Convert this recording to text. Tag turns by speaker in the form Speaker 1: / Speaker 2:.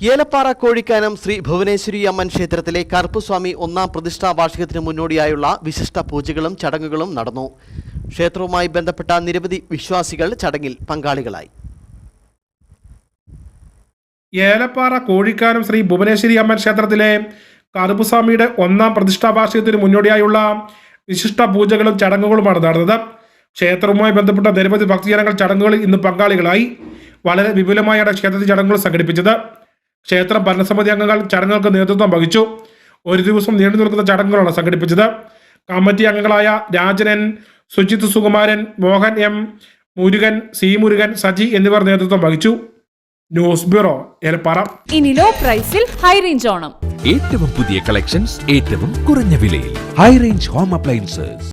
Speaker 1: ഏലപ്പാറ കോഴിക്കാനം ശ്രീ ഭുവനേശ്വരി അമ്മൻ ക്ഷേത്രത്തിലെ കറുപ്പുസ്വാമി ഒന്നാം പ്രതിഷ്ഠാ വാർഷികത്തിന് മുന്നോടിയായുള്ള വിശിഷ്ട പൂജകളും ചടങ്ങുകളും നടന്നു. ക്ഷേത്രവുമായി ബന്ധപ്പെട്ട നിരവധി വിശ്വാസികൾ ചടങ്ങിൽ പങ്കാളികളായി.
Speaker 2: ഏലപ്പാറ കോഴിക്കാനം ശ്രീ ഭുവനേശ്വരി അമ്മൻ ക്ഷേത്രത്തിലെ കറുപ്പുസ്വാമിയുടെ ഒന്നാം പ്രതിഷ്ഠാ വാർഷികത്തിന് മുന്നോടിയായുള്ള വിശിഷ്ട പൂജകളും ചടങ്ങുകളുമാണ് നടന്നത്. ക്ഷേത്രവുമായി ബന്ധപ്പെട്ട നിരവധി ഭക്തജനങ്ങൾ ചടങ്ങുകളിൽ ഇന്ന് പങ്കാളികളായി. വളരെ വിപുലമായാണ് ക്ഷേത്രത്തിൽ ചടങ്ങുകൾ സംഘടിപ്പിച്ചത്. ക്ഷേത്രം ഭരണസമിതി അംഗങ്ങൾ ചടങ്ങുകൾക്ക് നേതൃത്വം വഹിച്ചു. ഒരു ദിവസം നീണ്ടു നിൽക്കുന്ന ചടങ്ങുകളാണ് സംഘടിപ്പിച്ചത്. കമ്മിറ്റി അംഗങ്ങളായ രാജനൻ സുജിത് സുകുമാരൻ മോഹൻ എം മുരുകൻ സി മുരുകൻ സജി എന്നിവർ നേതൃത്വം വഹിച്ചു. News bureau Elappara.
Speaker 3: ഇനി ലോ പ്രൈസിൽ ഹൈ റേഞ്ച് ഓണം.
Speaker 4: ഏറ്റവും പുതിയ കളക്ഷൻസ് ഏറ്റവും കുറഞ്ഞ വിലയിൽ. High range home appliances.